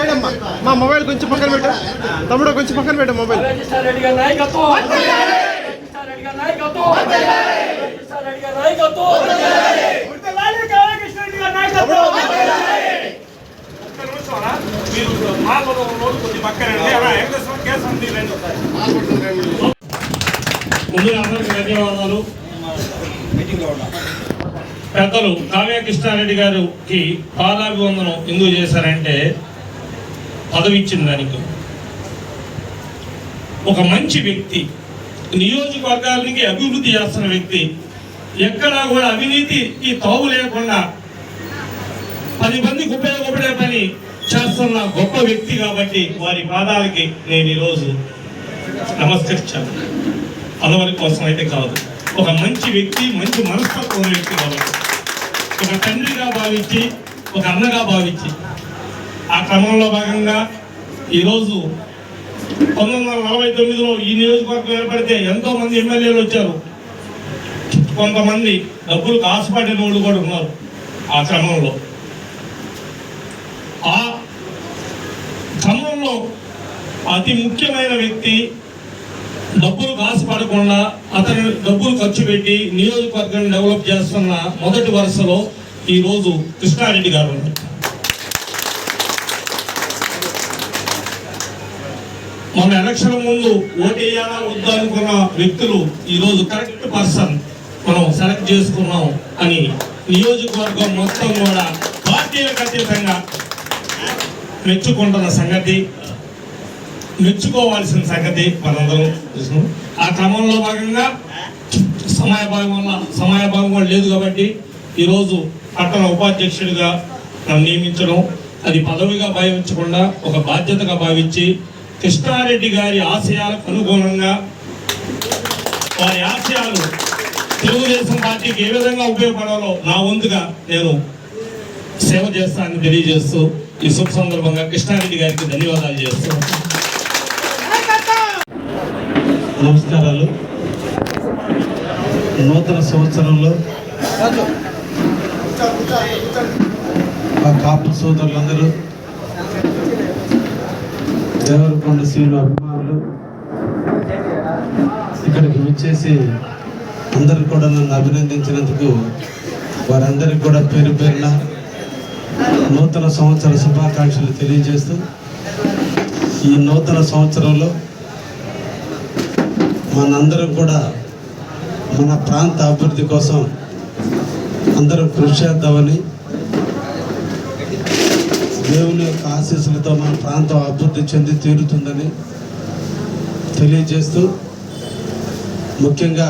Side అమ్మా. మా mobile కొంచెం పక్కన పెట్టా. తమ్ముడు కొంచెం పక్కన పెట్టా మొబైల్. మీరు అందరికీ ధన్యవాదాలు పెద్దలు కావ్య కృష్ణారెడ్డి గారికి పాదాభివందనం ఎందుకు చేశారంటే పదవి ఇచ్చిన దానికి ఒక మంచి వ్యక్తి నియోజకవర్గానికి అభివృద్ధి చేస్తున్న వ్యక్తి ఎక్కడా కూడా అవినీతికి తావు లేకుండా పది మందికి ఉపయోగపడే పని చేస్తున్న గొప్ప వ్యక్తి కాబట్టి వారి పాదాలకి నేను ఈరోజు నమస్కరించాను. పదవుల కోసం అయితే కాదు ఒక మంచి వ్యక్తి మంచి మనస్తత్వం వ్యక్తి కాబట్టి. ఒక తండ్రిగా భావించి ఒక అన్నగా భావించి ఆ క్రమంలో భాగంగా ఈరోజు పంతొమ్మిది వందల నలభై తొమ్మిదిలో ఈ నియోజకవర్గం ఏర్పడితే ఎంతో మంది ఎమ్మెల్యేలు వచ్చారు. కొంతమంది డబ్బులకు ఆశపడిన వాళ్ళు కూడా ఉన్నారు ఆ క్రమంలో. ఆ క్రమంలో అతి ముఖ్యమైన వ్యక్తి డబ్బులు ఆశపడకుండా అతని డబ్బులు ఖర్చు పెట్టి నియోజకవర్గాన్ని డెవలప్ చేస్తున్న మొదటి వరుసలో ఈ రోజు కృష్ణారెడ్డి గారు ఉన్నారు. మన ఎలక్షన్ ముందు ఓటేయాలా వద్దా అనుకున్న వ్యక్తులు ఈరోజు కరెక్ట్ పర్సన్ మనం సెలెక్ట్ చేసుకున్నాం అని నియోజకవర్గం మొత్తం కూడా పార్టీలకు అతీతంగా మెచ్చుకుంటున్న సంగతి మెచ్చుకోవాల్సిన సంగతి మనందరం చూసినాం. ఆ క్రమంలో భాగంగా సమయభాగం వల్ల సమయభాగం కూడా లేదు కాబట్టి ఈరోజు పట్టణ ఉపాధ్యక్షుడిగా నన్ను నియమించడం అది పదవిగా భావించకుండా ఒక బాధ్యతగా భావించి కృష్ణారెడ్డి గారి ఆశయాలకు అనుగుణంగా వారి ఆశయాలు తెలుగుదేశం పార్టీకి ఏ విధంగా ఉపయోగపడాలో నా వంతుగా నేను సేవ చేస్తానని తెలియజేస్తూ ఈ శుభ సందర్భంగా కృష్ణారెడ్డి గారికి ధన్యవాదాలు చేస్తున్నాను నమస్కారాలు. నూతన సంవత్సరంలో మా కాపు సోదరులందరూ దేవరకొండ శ్రీను అభిమానులు ఇక్కడికి వచ్చేసి అందరూ కూడా నన్ను అభినందించినందుకు వారందరికీ కూడా పేరు పేరున నూతన సంవత్సర శుభాకాంక్షలు తెలియజేస్తూ ఈ నూతన సంవత్సరంలో మనందరం కూడా మన ప్రాంత అభివృద్ధి కోసం అందరం కృషి చేద్దామని దేవుని యొక్క ఆశీస్సులతో మన ప్రాంతం అభివృద్ధి చెంది తీరుతుందని తెలియజేస్తూ ముఖ్యంగా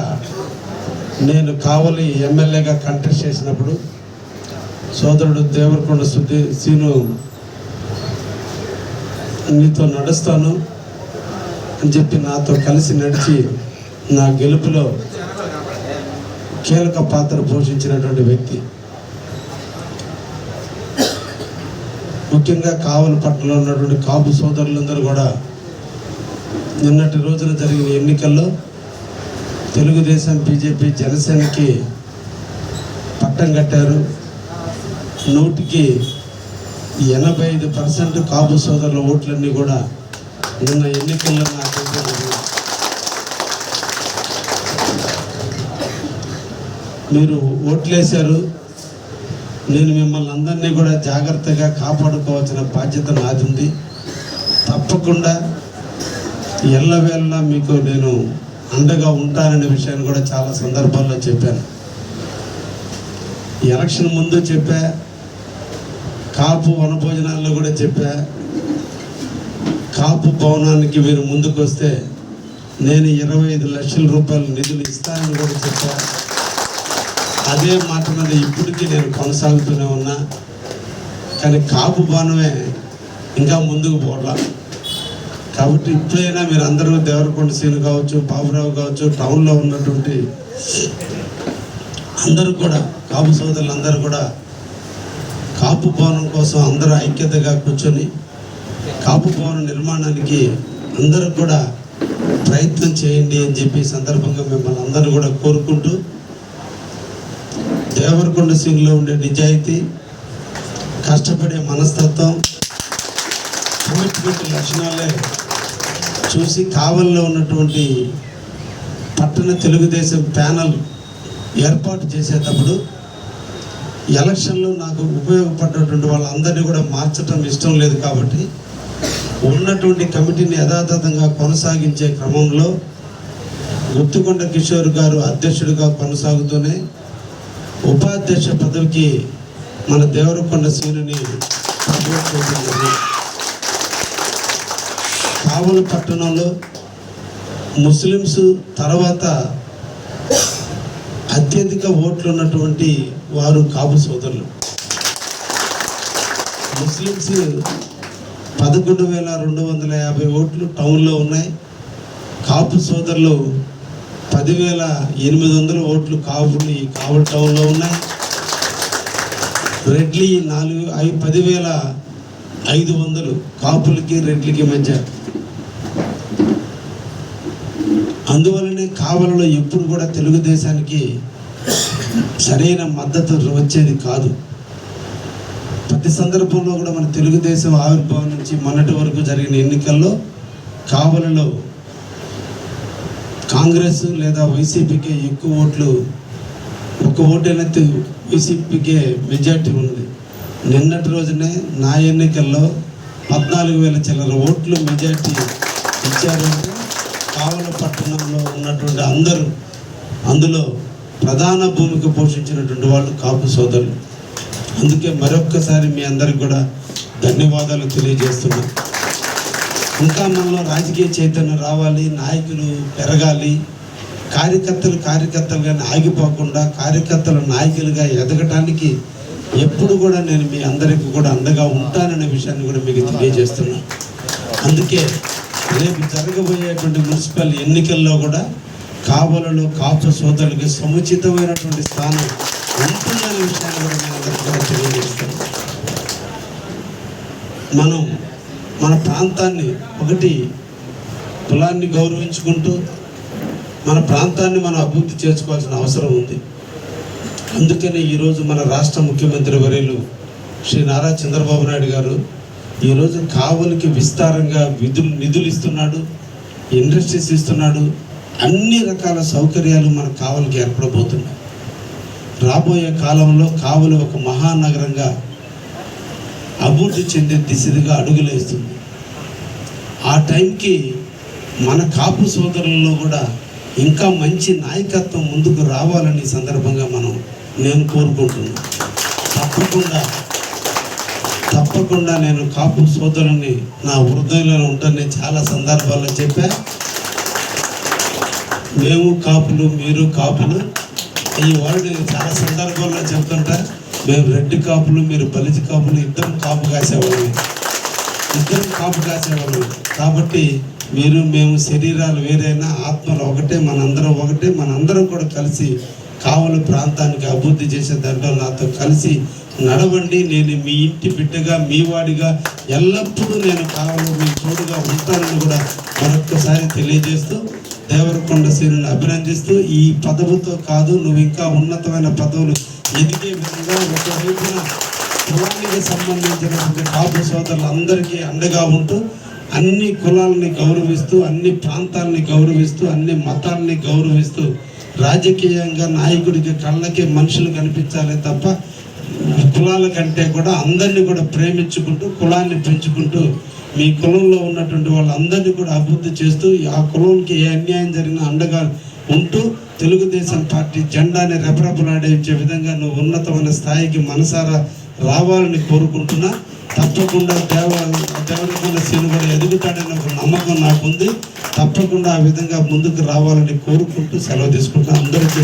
నేను కావలి ఎమ్మెల్యేగా కంటెస్ట్ చేసినప్పుడు సోదరుడు దేవరకొండ సుధీ సీను నీతో నడుస్తాను అని చెప్పి నాతో కలిసి నడిచి నా గెలుపులో కీలక పాత్ర పోషించినటువంటి వ్యక్తి. ముఖ్యంగా కావలి పట్టణంలో ఉన్నటువంటి కాపు సోదరులందరూ కూడా నిన్నటి రోజున జరిగిన ఎన్నికల్లో తెలుగుదేశం బీజేపీ జనసేనకి పట్టం కట్టారు. నూటికి ఎనభై ఐదు పర్సెంట్ కాపు సోదరుల ఓట్లన్నీ కూడా నిన్న ఎన్నికల్లో నాకు మీరు ఓట్లేశారు. నేను మిమ్మల్ని అందరినీ కూడా జాగ్రత్తగా కాపాడుకోవాల్సిన బాధ్యత నాది ఉంది తప్పకుండా ఎల్లవేళలా మీకు నేను అండగా ఉంటాననే విషయాన్ని కూడా చాలా సందర్భాల్లో చెప్పాను. ఎలక్షన్ ముందు చెప్పా కాపు వనభోజనాల్లో కూడా చెప్పా కాపు భవనానికి మీరు ముందుకు వస్తే నేను ఇరవై ఐదు లక్షల రూపాయల నిధులు ఇస్తానని కూడా చెప్పాను అదే మాట మీద ఇప్పటికీ నేను కొనసాగుతూనే ఉన్నా. కానీ కాపు బాణమే ఇంకా ముందుకు పోవడం కాబట్టి ఇప్పుడైనా మీరు అందరూ దేవరకొండ సీను కావచ్చు బాబురావు కావచ్చు టౌన్లో ఉన్నటువంటి అందరూ కూడా కాపు సోదరులు అందరూ కూడా కాపు భవనం కోసం అందరూ ఐక్యతగా కూర్చొని కాపు భవనం నిర్మాణానికి అందరూ కూడా ప్రయత్నం చేయండి అని చెప్పి సందర్భంగా మిమ్మల్ని అందరూ కూడా కోరుకుంటూ దేవరకొండ సింగ్లో ఉండే నిజాయితీ కష్టపడే మనస్తత్వం కమిట్మెంట్ లక్షణాలే చూసి కావల్లో ఉన్నటువంటి పట్టణ తెలుగుదేశం ప్యానల్ ఏర్పాటు చేసేటప్పుడు ఎలక్షన్లో నాకు ఉపయోగపడ్డటువంటి వాళ్ళందరినీ కూడా మార్చడం ఇష్టం లేదు కాబట్టి ఉన్నటువంటి కమిటీని యథాతథంగా కొనసాగించే క్రమంలో గుత్తుకొండ కిషోర్ గారు అధ్యక్షుడిగా కొనసాగుతూనే ఉపాధ్యక్ష పదవికి మన దేవరకొండ సీనుని ప్రమోట్ కావలి పట్టణంలో ముస్లిమ్స్ తర్వాత అత్యధిక ఓట్లు ఉన్నటువంటి వారు కాపు సోదరులు. ముస్లిమ్స్ పదకొండు వేల రెండు వందల యాభై ఓట్లు టౌన్లో ఉన్నాయి. కాపు సోదరులు పదివేల ఎనిమిది వందల ఓట్లు కాపులు ఈ కావలి టౌన్లో ఉన్నాయి. రెడ్లీ నాలుగు ఐ పదివేల ఐదు వందలు కాపులకి రెడ్లకి మధ్య. అందువలనే కావలలో ఎప్పుడు కూడా తెలుగుదేశానికి సరైన మద్దతు వచ్చేది కాదు. ప్రతి సందర్భంలో కూడా మన తెలుగుదేశం ఆవిర్భావం నుంచి మొన్నటి వరకు జరిగిన ఎన్నికల్లో కావలలో కాంగ్రెస్ లేదా వైసీపీకే ఎక్కువ ఓట్లు ఒక ఓటైనా వైసీపీకే మెజార్టీ ఉంది నిన్నటి రోజునే నా ఎన్నికల్లో పద్నాలుగు వేల చిల్లర ఓట్లు మెజార్టీ ఇచ్చారంటే కావల పట్టణంలో ఉన్నటువంటి అందరూ అందులో ప్రధాన భూమిక పోషించినటువంటి వాళ్ళు కాపు సోదరులు. అందుకే మరొక్కసారి మీ అందరికి కూడా ధన్యవాదాలు తెలియజేస్తున్నాను ఇంకా మనలో రాజకీయ చైతన్యం రావాలి నాయకులు పెరగాలి కార్యకర్తలు కార్యకర్తలుగానే ఆగిపోకుండా కార్యకర్తలు నాయకులుగా ఎదగటానికి ఎప్పుడు కూడా నేను మీ అందరికి కూడా అండగా ఉంటాననే విషయాన్ని కూడా మీకు తెలియజేస్తున్నా. అందుకే రేపు జరగబోయేటువంటి మున్సిపల్ ఎన్నికల్లో కూడా కావలలో కాపు సోదరులకి సముచితమైనటువంటి స్థానం ఉంటుందనే విషయాన్ని కూడా మీ అందరికీ కూడా తెలియజేస్తున్నాను మనం మన ప్రాంతాన్ని ఒకటి కులాన్ని గౌరవించుకుంటూ మన ప్రాంతాన్ని మనం అభివృద్ధి చేసుకోవాల్సిన అవసరం ఉంది. అందుకనే ఈరోజు మన రాష్ట్ర ముఖ్యమంత్రి వర్యులు శ్రీ నారా చంద్రబాబు నాయుడు గారు ఈరోజు కావలికి విస్తారంగా విధులు నిధులు ఇస్తున్నాడు ఇండస్ట్రీస్ ఇస్తున్నాడు అన్ని రకాల సౌకర్యాలు మన కావలికి ఏర్పడబోతున్నాయి. రాబోయే కాలంలో కావలి ఒక మహానగరంగా అభివృద్ధి చెందే దిశగా అడుగులేస్తుంది ఆ టైంకి మన కాపు సోదరులలో కూడా ఇంకా మంచి నాయకత్వం ముందుకు రావాలని సందర్భంగా మనం నేను కోరుకుంటున్నాను. తప్పకుండా తప్పకుండా నేను కాపు సోదరుని నా హృదయంలో ఉంటానని చాలా సందర్భాల్లో చెప్పా. మేము కాపులు మీరు కాపులు ఈ వరల్డ్ చాలా సందర్భాల్లో చెప్తుంటారు మేము రెడ్డి కాపులు మీరు బలిజ కాపులు ఇద్దరం కాపు కాసేవాళ్ళం. ఇద్దరం కాపు కాసేవాళ్ళం. కాబట్టి మీరు మేము శరీరాలు వేరైనా ఆత్మలు ఒకటే మనందరం ఒకటే మనందరం కూడా కలిసి కావలి ప్రాంతానికి అభివృద్ధి చేసే దాంట్లో నాతో కలిసి నడవండి. నేను మీ ఇంటి బిడ్డగా మీ వాడిగా ఎల్లప్పుడూ నేను కావాలి మీ తోడుగా ఉంటానని కూడా మరొక్కసారి తెలియజేస్తూ దేవరకొండ శ్రీని అభినందిస్తూ ఈ పదవుతో కాదు నువ్వు ఇంకా ఉన్నతమైన పదవులు ఎదిగే విధంగా ఒకవైపున కులానికి సంబంధించినటువంటి కాపు సోదరులందరికీ అండగా ఉంటూ అన్ని కులాలని గౌరవిస్తూ అన్ని ప్రాంతాలని గౌరవిస్తూ అన్ని మతాలని గౌరవిస్తూ రాజకీయంగా నాయకుడికి కళ్ళకి మనుషులు కనిపించాలి తప్ప కులాల కంటే కూడా అందరినీ కూడా ప్రేమించుకుంటూ కులాన్ని పెంచుకుంటూ మీ కులంలో ఉన్నటువంటి వాళ్ళందరినీ కూడా అభివృద్ధి చేస్తూ ఆ కులంకి ఏ అన్యాయం జరిగినా అండగా ఉంటూ తెలుగుదేశం పార్టీ జెండాని రెపరెపలాడించే విధంగా నువ్వు ఉన్నతమైన స్థాయికి మనసారా రావాలని కోరుకుంటున్నా. తప్పకుండా దేవ దేవరకొండ ఎదుగుతాడని ఒక నమ్మకం నాకుంది. తప్పకుండా ఆ విధంగా ముందుకు రావాలని కోరుకుంటూ సెలవు తీసుకుంటున్నా. అందరికీ